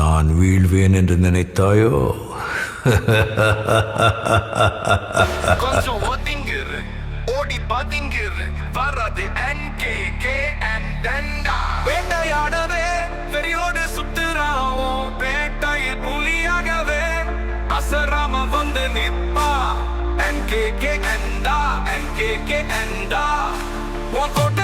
நான் வீழ்வேன் என்று நினைத்தாயோ? கொஞ்சம் ஒதுங்கிரு. ஓடி பதுங்கிரு. வராது NKK and டண்டா வேட்டையாடவே வெறியோடு சுத்துறாவும் வேட்டையில் புலியாகவே அசராம வந்து நிப்பா NKK அண்டா NKK அண்டா உன் கோட்டை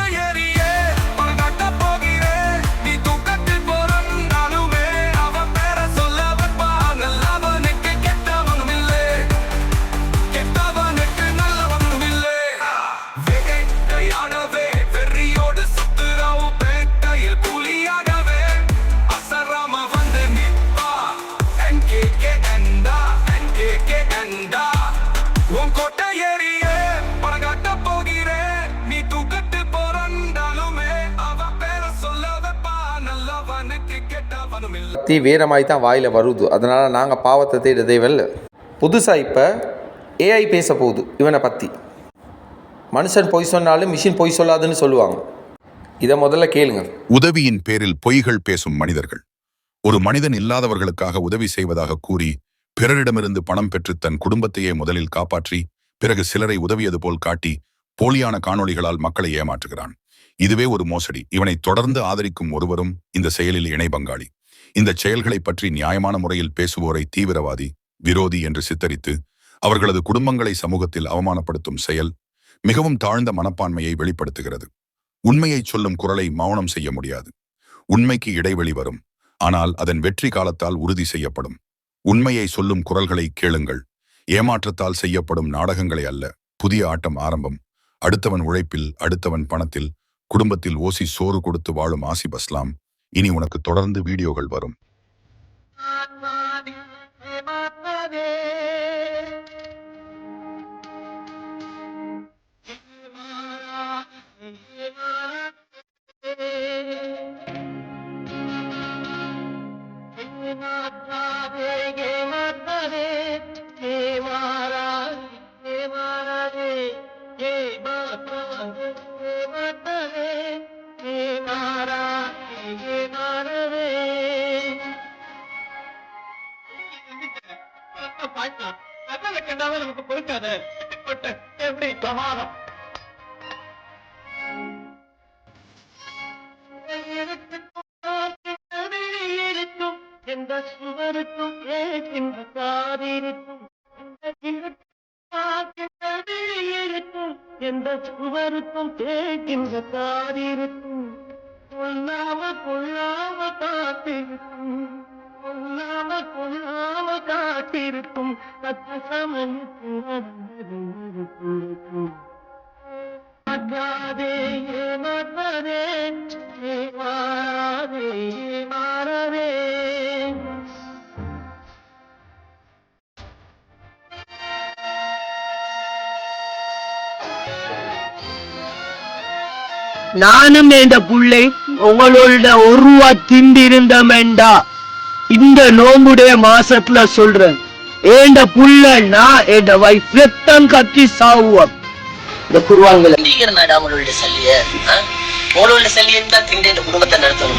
தீ வீரமாய் தான் வாயில் வருது. அதனால் நாங்கள் பாவத்தை தேட தேவையில்ல புதுசாக இப்போ ஏஐ பேச போகுது இவனை பற்றி மனுஷன் பொய் சொன்னாலும் மிஷின் பொய் சொல்லாதுன்னு சொல்லுவாங்க. இதை முதல்ல கேளுங்க. உதவியின் பேரில் பொய்கள் பேசும் மனிதர்கள். ஒரு மனிதன் இல்லாதவர்களுக்காக உதவி செய்வதாக கூறி பிறரிடமிருந்து பணம் பெற்று தன் குடும்பத்தையே முதலில் காப்பாற்றி பிறகு சிலரை உதவியது போல் காட்டி போலியான காணொளிகளால் மக்களை ஏமாற்றுகிறான். இதுவே ஒரு மோசடி. இவனை தொடர்ந்து ஆதரிக்கும் ஒருவரும் இந்த செயலில் இணை பங்காளி இந்த செயல்களை பற்றி நியாயமான முறையில் பேசுவோரை தீவிரவாதி விரோதி என்று சித்தரித்து அவர்களது குடும்பங்களை சமூகத்தில் அவமானப்படுத்தும் செயல் மிகவும் தாழ்ந்த மனப்பான்மையை வெளிப்படுத்துகிறது. உண்மையை சொல்லும் குரலை மௌனம் செய்ய முடியாது. உண்மைக்கு இடைவெளி வரும். ஆனால் அதன் வெற்றி காலத்தால் உறுதி செய்யப்படும். உண்மையை சொல்லும் குரல்களை கேளுங்கள். ஏமாற்றத்தால் செய்யப்படும் நாடகங்களை அல்ல. புதிய ஆட்டம் ஆரம்பம். அடுத்தவன் உழைப்பில் அடுத்தவன் பணத்தில் குடும்பத்தில் ஓசி சோறு கொடுத்து வாழும் ஆசிப் அஸ்லாம் இனி உனக்கு தொடர்ந்து வீடியோகள் வரும் நமக்கு பொறுக்காத. எப்படி பிரமாதம்? எந்த சுவருக்கும் கேட்கின்ற காதிருக்கும் எந்த சுவருக்கும் கேட்கின்ற காதிருக்கும். கொல்லாம கொள்ளாம காத்திருக்கும் கொல்லாம கொள்ளாம காத்திருக்கும் நானும் இந்த புள்ளை உங்களோட ஒருவா திண்டிருந்தமெண்டா இந்த நோம்புடைய மாசத்துல சொல்றேன். ஏண்ட புள்ள நான் என் வைஃப் ரத்தம் கத்தி சாவுவோம். இந்த குருவான்களை மேடம் உங்களுடைய சல்லிய உங்களுடைய சல்லியை தான் திண்டு இந்த குடும்பத்தை நடத்தணும்.